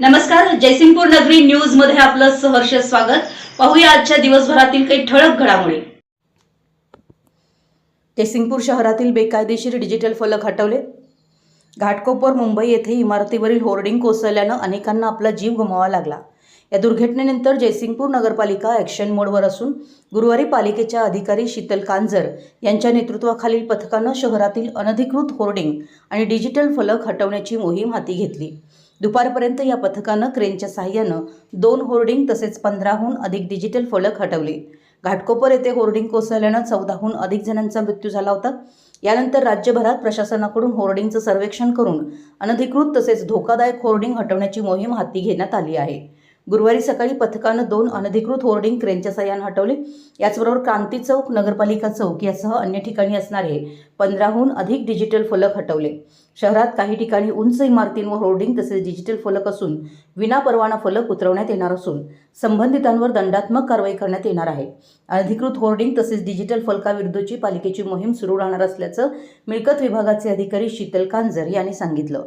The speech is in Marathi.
नमस्कार जयसिंगपूर नगरी न्यूजमध्ये आपलं सहर्ष स्वागत. पाहूया आजच्या दिवसभरातील काही ठळक घडामोडी. जयसिंगपूर शहरातील बेकायदेशीर डिजिटल फलक हटवले. घाटकोपर मुंबई येथे इमारतीवरील होर्डिंग कोसळल्यानं अनेकांना आपला जीव गमवावा लागला. या दुर्घटनेनंतर जयसिंगपूर नगरपालिका ॲक्शन मोडवर असून गुरुवारी पालिकेच्या अधिकारी शीतल कांजर यांच्या नेतृत्वाखालील पथकानं शहरातील अनधिकृत होर्डिंग आणि डिजिटल फलक हटवण्याची मोहीम हाती घेतली. दुपारपर्यंत या पथकानं क्रेनच्या सहाय्यानं दोन होर्डिंग तसेच पंधराहून अधिक डिजिटल फलक हटवले. घाटकोपर येथे होर्डिंग कोसळल्यानं चौदाहून अधिक जणांचा मृत्यू झाला होता. यानंतर राज्यभरात प्रशासनाकडून होर्डिंगचं सर्वेक्षण करून अनधिकृत तसेच धोकादायक होर्डिंग हटवण्याची मोहीम हाती घेण्यात आली आहे. गुरुवारी सकाळी पथकानं दोन अनधिकृत होर्डिंग क्रेनच्या साह्यानं हटवले. याचबरोबर क्रांती चौक नगरपालिका चौक यासह अन्य ठिकाणी असणारे पंधराहून अधिक डिजिटल फलक हटवले. शहरात काही ठिकाणी उंच इमारतींवर होर्डिंग तसेच डिजिटल फलक असून विनापरवाना फलक उतरवण्यात येणार असून संबंधितांवर दंडात्मक कारवाई करण्यात येणार आहे. अनधिकृत होर्डिंग तसेच डिजिटल फलकाविरुद्धची पालिकेची मोहीम सुरू राहणार असल्याचं मिळकत विभागाचे अधिकारी शीतल कांजर यांनी सांगितलं.